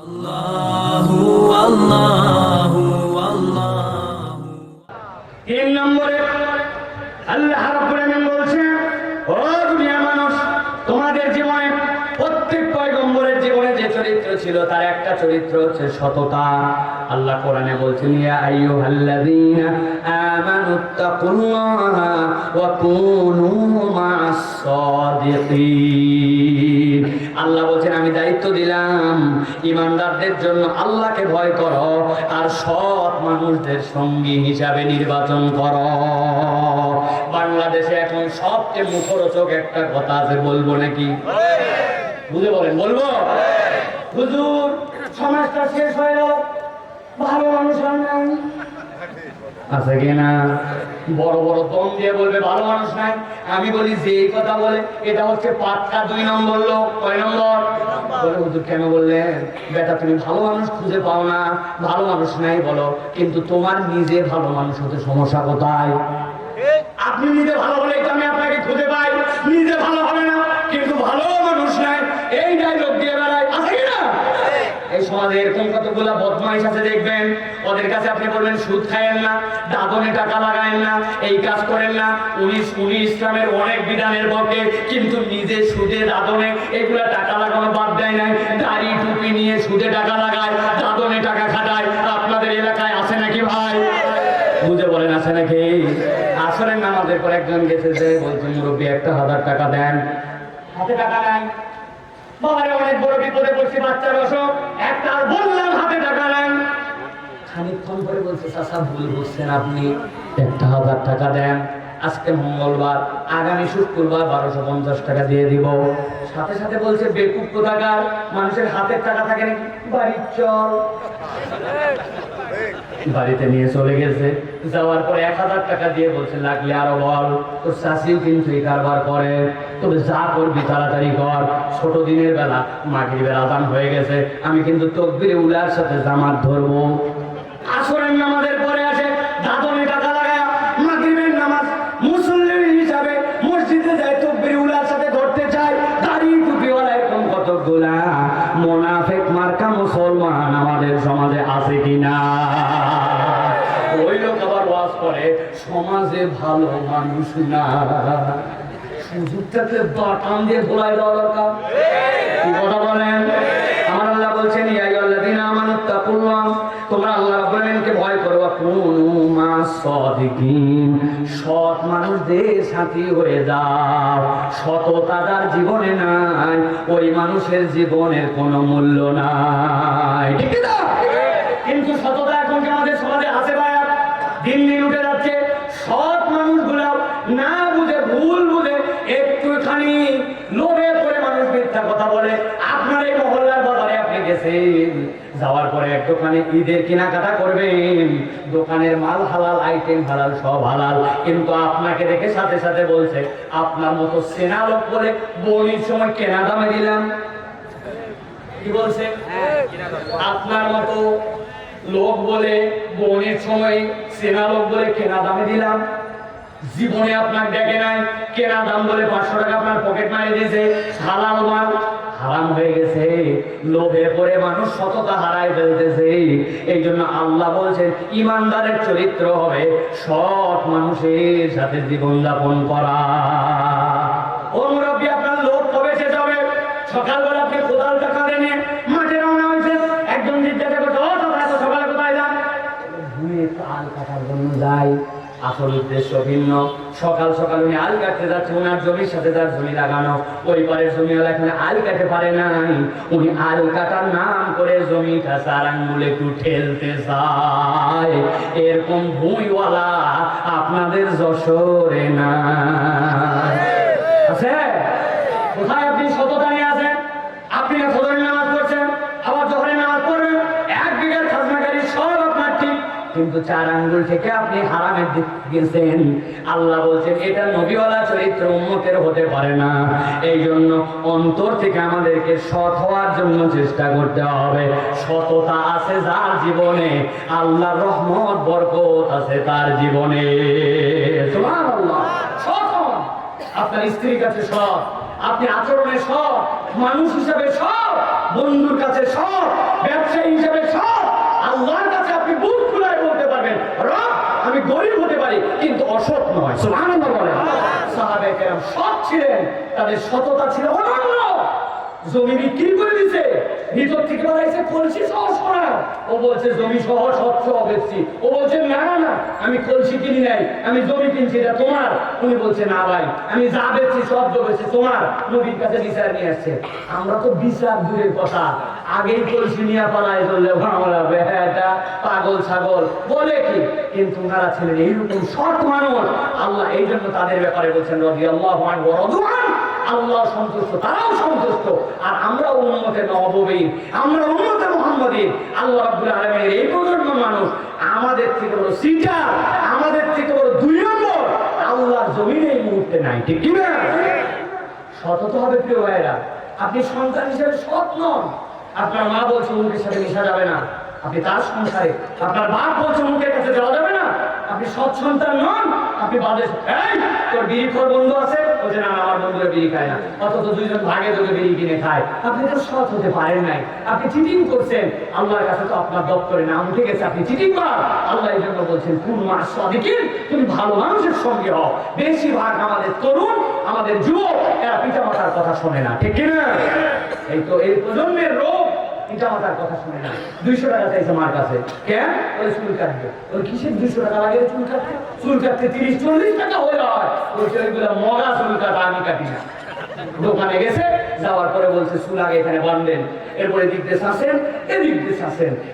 আল্লাহু রাব্বুল বলছেন ও মানুষ, তোমাদের জীবনে প্রত্যেক পয়গম্বরের জীবনে যে চরিত্র ছিল, তার একটা চরিত্র হচ্ছে সততা। আল্লাহ কোরআনে বলছেন, ইয়া আইয়ুহাল্লাযীনা আমানুত্তাকুল্লাহা ওয়া কুনু মা'আস সাদিকিন আল্লাহ বলছেন, আমি দায়িত্ব দিলাম। ইমানদারদের জন্য আল্লাহকে ভয় করো আর সৎ মানুষদের সঙ্গী হিসাবে নির্বাচন করো। বাংলাদেশে এখন সবচেয়ে মুখরোচক একটা কথা আছে, বলব নাকি? বুঝে বলেন, বলব? হুজুর, সমাজটা শেষ হয়ে গেল। ভালো মানুষ নাই। আছে কিনা? বড় বড় দম দিয়ে বলবে ভালো মানুষ নাই। আমি বলি যে এই কথা বলে এটা হচ্ছে পাক্কা দুই নম্বর লোক। কয় নম্বর? বলে হুজুর কেন বললেন বেটা তুমি ভালো মানুষ খুঁজে পাও না। ভালো মানুষ নাই বলো কিন্তু তোমার নিজে ভালো মানুষ হতে সমস্যা কোথায়? আপনি নিজে ভালো হলে আমি আপনাকে খুঁজে পাই। নিজে ভালো হবে না কিন্তু ভালো মানুষ নাই এই ডায়লগ দিয়ে বেড়ায় আছে কি না এই সমাজে এরকম কতগুলা বদমাইশ আছে দেখবেন? ওদের কাছে আপনি বলবেন, সুদ খায়েন না, দাদনে টাকা লাগায়েন না, এই কাজ করেন না। উনিশ উনি ইসলামের অনেক বিধানের পক্ষে কিন্তু নিজে সুদে দাদনে এগুলা টাকা লাগানো বাদ দেয় নাই। দাড়ি টুপি নিয়ে সুদে টাকা লাগায়, দাদনে টাকা খাটায়। আপনাদের এলাকায় আছে নাকি ভাই? বুঝে বলেন, আছে নাকি? আসরের নামাজের পর একজন গেছে যে, বলছে, মুরব্বী, একটা হাজার টাকা দেন। হাতে টাকা নাই বাবারে অনেক বড় বিপদে পড়ছি, বাচ্চার অসুখ। একটা বললাম, হাতে টাকা নেন খানিকক্ষণ পরে বলছে চাষা ভুল বুঝছেন আপনি। একটা হাজার টাকা দেন। আজকে মঙ্গলবার, আগামী শুক্রবার বারোশো পঞ্চাশ টাকা দিয়ে দিব। সাথে সাথে বলছে, বেকুব কোথাকার? মানুষের হাতের টাকা থাকে নাকি বাড়ির চল। বাড়িতে নিয়ে চলে গেছে। যাওয়ার পরে এক হাজার টাকা দিয়ে বলছে, লাগলে আরও বল। তোর শাশিও কিন্তু এই কারবার করে। তবে যা করবি তাড়াতাড়ি কর। ছোট দিনের বেলা, মাগরিবের আদান হয়ে গেছে। আমি কিন্তু তকবিরে উলার সাথে জামাত ধরবো। আসরের নামাজের পরে আসে দাদনে টাকা লাগায় মাগরিবের নামাজ হিসাবে মসজিদে যায় তকবিরে উলার সাথে ধরতে চায় দাড়ি টুপিওয়ালা কতগুলা মোনাফেক মার্কা মুসলমান আমাদের সমাজে আছে কিনা? সমাজে ভালো মানুষ না। সুযোগটাকে বাটাম দিয়ে ভোলাই দেওয়া দরকার। কথা বলেন? আমার আল্লাহ বলছেন, ইয়া আইয়ুহাল্লাযীনা আমানুত্তাকুল্লাহ তোমরা আল্লাহ ভয় করো। সাদিকিন, সৎ মানুষদের সাথী হয়ে জীবনে নাই, ওই মানুষের জীবনের কোনো মূল্য নাই। না? কিন্তু সততা এখন কি আমাদের সমাজে আছে ভাইয়া? দিন দিন উঠে মিথ্যা কথা বলে, আপনার এই মহল্লার বাজারে আপনি গেছেন। যাওয়ার পরে এক দোকানে ঈদের কেনাকাটা করবেন। দোকানের মাল হালাল আইটেম হালাল, সব হালাল। কিন্তু আপনাকে দেখে সাথে সাথে বলছে, আপনার মতো সেনা লোক বলে বনির সময় কেনা দামে দিলাম। কি বলছে? আপনার মতো লোক বলে বোনের সময় সেনা লোক বলে কেনা দামে দিলাম। জীবনে আপনার ডেকে নাই, কেনা দাম বলে পাঁচশো টাকা আপনার পকেট মারি দিয়েছে। হালাল মাল হারাম হয়ে গেছে। লোভে পড়ে মানুষ সততা হারাই ফেলতেছে। এই জন্য আল্লাহ বলছেন, ইমানদারের চরিত্র হবে সৎ মানুষের সাথে জীবন যাপন করা ও মুরব্বী আপনার লোভ কবে শেষ হবে সকালবেলা আপনি কোদালটা কাঁধে নিয়ে মাঠে রওনা হয়েছে একজন জিজ্ঞাসা করছে ও সকালে এত সকালে কোথায় যান ভুঁয়ে তাল কাটার জন্য যাই আসল উদ্দেশ্য ভিন্ন। সকাল সকাল উনি আল কাটতে যাচ্ছে ওনার জমির সাথে তার জমি লাগানো। ওই পারের জমিওয়ালা এখানে আল কাটতে পারে নাই। উনি আল কাটার নাম করে জমিটা চার আঙ্গুলে একটু ঠেলতে চায়। এরকম ভুঁইওয়ালা আপনাদের যশোরে না আছে? কোথায় আপনি সততা কিন্তু চার আঙ্গুল থেকে আপনি হারামের দিক গেছেন। আল্লাহ বলছেন, এটা নবীওয়ালা চরিত্র উন্মতের হতে পারে না। এই জন্য অন্তর থেকে আমাদেরকে সৎ হওয়ার জন্য চেষ্টা করতে হবে। সততা আছে যার জীবনে আল্লাহ রহমত, বরকত আছে তার জীবনে। আপনার স্ত্রীর কাছে সৎ, আপনি আচরণে সৎ, মানুষ হিসাবে সৎ, বন্ধুর কাছে সৎ, ব্যবসায়ী হিসাবে সৎ, আল্লাহর কাছে আপনি বুধ খুলে বলতে আমি গরিব হতে পারি, কিন্তু অসৎ নয়। সৎ ছিলেন, তাদের সততা ছিল অনন্য। জমি বিক্রি করে দিছে, ভিতর থেকে বাড়াইছে কলসি সহ সোনা। ও বলছে, জমি সহ স্বচ্ছ ও বলছে, না না আমি কলসি কিনি নাই, আমি জমি কিনছি, এটা তোমার। উনি বলছে, না ভাই, আমি যা বেচছি সব বেচছি তোমার। নবীর কাছে বিচার নিয়ে আসছে। আমরা তো বিচার দূরের কথা। আগেই কলসি নিয়ে পালাই চললে আমরা বেহাটা পাগল ছাগল। বলে কি? কিন্তু ওনারা ছিলেন এইরকম সৎ মানুষ। আল্লাহ এই জন্য তাদের ব্যাপারে বলছেন রবি আল্লাহ আল্লাহ সন্তুষ্ট, তারাও সন্তুষ্ট। আর আমরা উন্মতে নববীর আমরা উন্মতে মোহাম্মদীর আল্লাহ রাব্বুল আলামিনের এই প্রজন্ম মানুষ, আমাদের থেকে বড় সিটার, আমাদের থেকে বড় দুই নম্বর আল্লাহর জমিনে এই মুহূর্তে নাই, ঠিক কি না সতত হবে প্রিয় ভাইরা আপনি সন্তান হিসেবে সৎ নন। আপনার মা বলছে মুখের সাথে মিশা যাবে না। আপনি তার সংসারে, আপনার বাপ বলছে মুখের কাছে যাওয়া যাবে না। আপনি সৎ সন্তান নন, আপনি বাদে তোর বিড়ি খোর বন্ধু আছে? না আমার বিড়ি খায় না। অথচ দুইজন ভাগে বিড়ি কিনে খায়। আপনি তো সৎ হতে পারেন নাই। আপনি চিটিং করছেন। আল্লাহর কাছে তো আপনার দপ্তরে নাম উঠে গেছে। আপনি চিটিং আল্লাহ এই জন্য বলছেন, কোন মাস সদিকিন? তুমি ভালো মানুষের সঙ্গে হও। বেশিরভাগ আমাদের তরুণ, আমাদের যুবক, এরা পিতা মাতার কথা শোনে না। ঠিক কিনা? এই তো, এই প্রজন্মের রোগ পিতা মাতার কথা শুনে না। দুইশো টাকা চাইছে কাছে। কেন? ওই চুল কাটবে। ওই কিসের দুইশো টাকা লাগে চুল কাটতে? চুল কাটতে তিরিশ, চল্লিশ টাকা হয়ে বলছে ওইগুলো মরা চুল কাটা, আমি কাটি না। দোকানে গেছে, যাওয়ার পরে বলছে আগে এখানে বাঁধলেন। এরপরে এদিক এদিক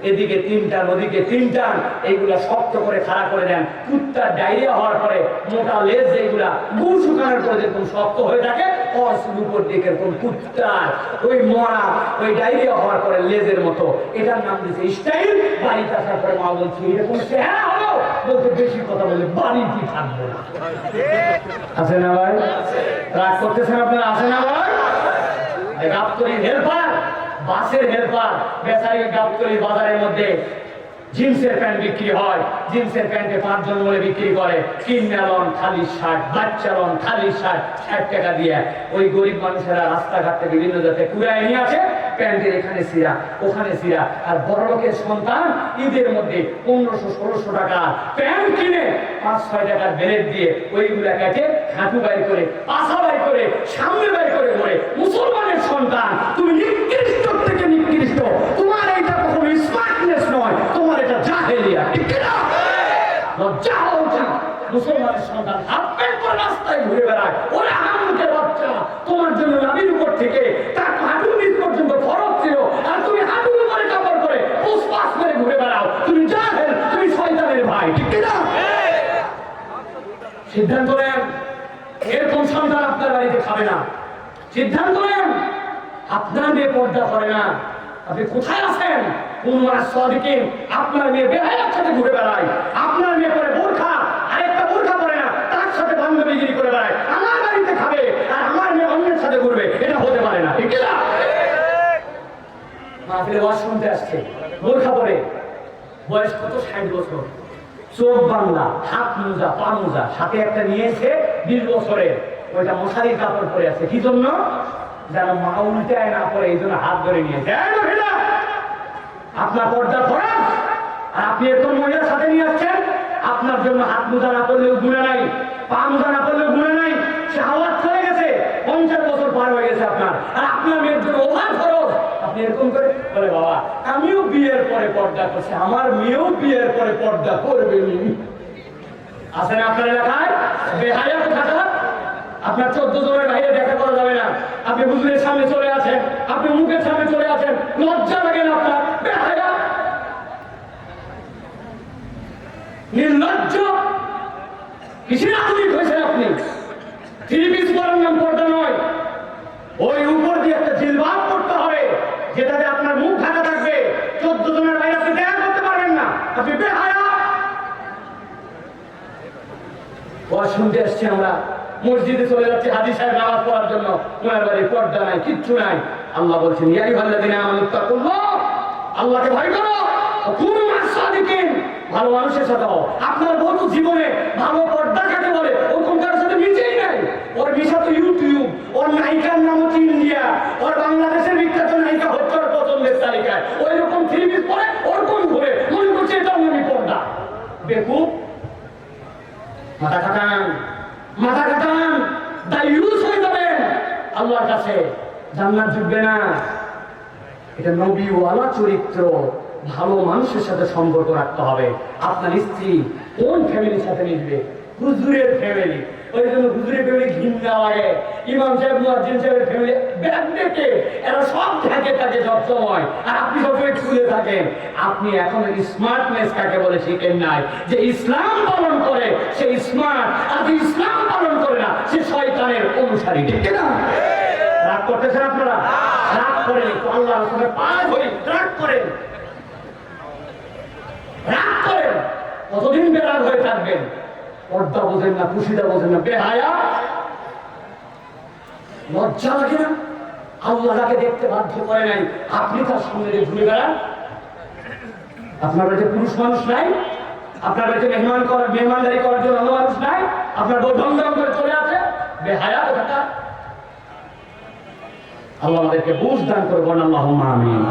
এদিকে তিনটান ওদিকে তিনটান এইগুলা শক্ত করে খাড়া করে দেন কুত্তার ডায়রিয়া হওয়ার পরে মোটা লেজ যেগুলা গু শুকানোর পরে যেরকম শক্ত হয়ে থাকে অর্সুর উপর দিকে কুত্তার ওই মরা, ওই ডায়রিয়া হওয়ার পরে লেজের মতো। এটার নাম দিয়েছে স্টাইল, বাড়িতে আসার পরে মা বলছে এরকম চেহারা হলো? বলতে বেশি কথা বলে বাড়িতে থাকব না। আছে না ভাই? রাগ করতেছেন আপনারা? আছে না ভাই? এই হেল্পার, বাসের হেল্পার বেচারি গাবতলি বাজারের মধ্যে জিন্সের প্যান্ট বিক্রি হয়, জিন্সের প্যান্টে পাঁচজন বলে বিক্রি করে কিন্নালন খালি শার্ট বাচ্চালন খালি শার্ট, ষাট টাকা দিয়ে। ওই গরিব মানুষেরা রাস্তাঘাট থেকে বিভিন্ন জাতে কুড়ায় নিয়ে আসে, প্যান্টের এখানে সিরা, ওখানে সিরা। আর বড় লোকের সন্তান ঈদের মধ্যে পনেরোশো, ষোলোশো টাকা প্যান্ট কিনে পাঁচ, ছয় টাকার বেলেট দিয়ে ওইগুলা কেটে হাঁটু বাই করে পাশা বাই করে, সামনে বাই করে ঘরে মুসলমানের সন্তান, তুমি নিকৃষ্ট থেকে নিকৃষ্ট তোমার এইটা কখনো স্মার্টনেস নয় তোমার জাহেলিয়া ঠিক কি না? লজ্জা হওয়া উচিত মুসলমানের সন্তান প্যান্ট পরে রাস্তায় ঘুরে বেড়ায়। ওরা হামুকে বাচ্চা তোমার জন্য নাবির উপর থেকে তার হাঁটুর নিচ পর্যন্ত ফরক ছিল। আর তুমি হাঁটুর উপরে কাপড় করে পুষ্পাস করে ঘুরে বেড়াও। তুমি জাহেল, তুমি শয়তানের ভাই, ঠিক কি না? সিদ্ধান্ত নেন, এরকম সন্তান আপনার বাড়িতে খাবে না। সিদ্ধান্ত নেন, আপনার মেয়ে পর্দা করে না। আপনি কোথায় আছেন? কোন আপনার মেয়ে বেহায়ার সাথে ঘুরে বেড়ায়। আপনার মেয়ে পরে বোরখা, আরেকটা বোরখা পরে না, তার সাথে বান্ধবীগিরি করে বেড়ায়। আমার বাড়িতে খাবে আর আমার মেয়ে অন্যের সাথে ঘুরবে, এটা হতে পারে না। ঠিক না? মাহফিলে ওয়াজ শুনতে আসছে। বোরখা পরে। বয়স কত? ষাট বছর। চোখ বাংলা, হাত মোজা, পা মোজা, সাথে একটা নিয়েছে বিশ বছরের ওইটা মশারির কাপড় পরে আছে। কি জন্য? যেন মা উল্টায় না পরে এই জন্য হাত ধরে নিয়েছে আপনার পর্দা ধরেন। আর আপনি এরকম মহিলার সাথে নিয়ে আসছেন, আপনার জন্য হাত মোজা না পড়লেও গুণে নাই, পা মোজা না পড়লেও গুণে নাই সে আওয়াজ চলে গেছে, পঞ্চাশ বছর পার হয়ে গেছে আপনার। আর আপনার মেয়ের জন্য ওভার খরচ। আপনি এরকম করে বলে, বাবা, আমিও বিয়ের পরে পর্দা করছি, আমার মেয়েও বিয়ের পরে পর্দা করবে নি। আছেন আপনার এলাকায়? বেহায়া কোথাটা আপনার চোদ্দ জনের বাইরে দেখা করা যাবে না। আপনি হুজুরের সামনে চলে আছেন আপনি মুখের সামনে চলে আছেন, লজ্জা লাগে না আপনার? নির্লজ্জ। কিসের আধুনিক হয়েছেন আপনি? থ্রি পিস পর্দা নয়। ওই উপর দিয়ে একটা জিলবাব করতে হবে, যেটাতে আপনার মুখ ঢাকা থাকবে। চোদ্দ জনের বাইরে আপনি দেখা করতে পারবেন না। আপনি বেহায়া। শুনতে আসছি আমরা। মসজিদে চলে যাচ্ছি হাজি সাহেব নামাজ পড়ার জন্য। ওনার বাড়ি পর্দা নাই, কিচ্ছু নাই। আল্লাহ বলছেন ইয়াই ভাল্লা দিনে আমার তাকুল্লাহ আল্লাহকে ভয় করো কোন সাদিকিন, ভালো মানুষের সাথে হও। আপনার তো জীবনে ভালো পর্দা কাকে বলে? ও কোন কারোর সাথে মিশেই নাই। ওর মিশা তো ইউটিউব, ওর নায়িকার নাম হচ্ছে ইন্ডিয়া, ওর বাংলাদেশের বিখ্যাত নায়িকা ওর পছন্দের তালিকায়। ওই রকম থ্রি পিস পরে, ওরকম ঘুরে, মনে করছে এটা আমি পর্দা। বেকুব, মাথা খাটান মাথা খাটান দা ইউজ হয়ে যাবেন আল্লাহর কাছে। জান্নাত জুটবে না। এটা নবীওয়ালা চরিত্র। ভালো মানুষের সাথে সম্পর্ক রাখতে হবে। আপনার স্ত্রী কোন ফ্যামিলির সাথে মিশবে? হুজুরের ফ্যামিলি ওই জন্য হুজুরের ফ্যামিলি ঘৃণা লাগে। ইমাম সাহেব, মুয়াজ্জিন সাহেবের ফ্যামিলি ব্যাগ দেখে এরা সব থাকে থাকে সব সময়। আর আপনি সবসময় খুলে থাকেন। আপনি এখন স্মার্টনেস কাকে বলে শিখেন নাই? যে ইসলাম পালন করে, সে স্মার্ট আর ইসলাম পালন করে না, সে শয়তানের অনুসারী। ঠিক না রাগ করতেছেন আপনারা রাগ করেন একটু আল্লাহর সাথে পায়ে ধরি রাগ করেন রাগ করেন কতদিন বেড়ার হয়ে থাকবেন? পর্দা বোঝেন না খুশিটা বোঝেন না, বেহায়া। লজ্জা লাগে না? আল্লাহ তাকে দেখতে বাধ্য করে নাই, আপনি তার সামনে দিয়ে ঘুরে বেড়ান। আপনার বাড়িতে পুরুষ মানুষ নাই, আপনার বাড়িতে মেহমান করার মেহমানদারি করার জন্য অন্য মানুষ নাই, আপনার বউ করে চলে আছে বেহায়া কথাটা আল্লাহ আমাদেরকে বুঝ দান করে বলেন আল্লাহ আমিন।